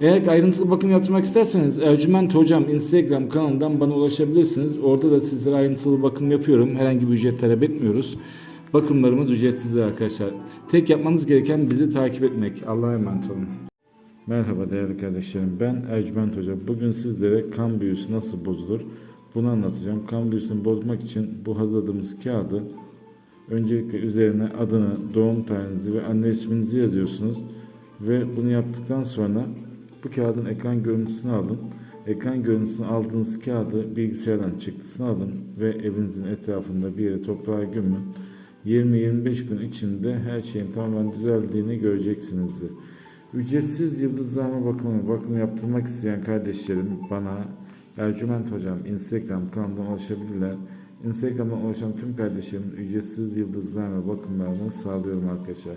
Eğer ayrıntılı bakım yaptırmak isterseniz Ercüment Hocam Instagram kanalından bana ulaşabilirsiniz. Orada da sizlere ayrıntılı bakım yapıyorum. Herhangi bir ücret talep etmiyoruz. Bakımlarımız ücretsizdir arkadaşlar. Tek yapmanız gereken bizi takip etmek. Allah'a emanet olun. Merhaba değerli kardeşlerim. Ben Ercüment Hoca. Bugün sizlere kan büyüsü nasıl bozulur? Bunu anlatacağım. Kan büyüsünü bozmak için bu hazırladığımız kağıdı öncelikle üzerine adını, doğum tarihinizi ve anne isminizi yazıyorsunuz. Ve bunu yaptıktan sonra bu kağıdın ekran görüntüsünü alın. Ekran görüntüsünü aldığınız kağıdı bilgisayardan çıktısını alın ve evinizin etrafında bir yere toprağa gömün. 20-25 gün içinde her şeyin tamamen düzeldiğini göreceksinizdir. Ücretsiz yıldızlama bakımı, bakım yaptırmak isteyen kardeşlerim bana Ercüment Hocam Instagram kanalından ulaşabilirler. Instagram'dan ulaşan tüm kardeşlerimin ücretsiz yıldızlama bakımlarını sağlıyorum arkadaşlar.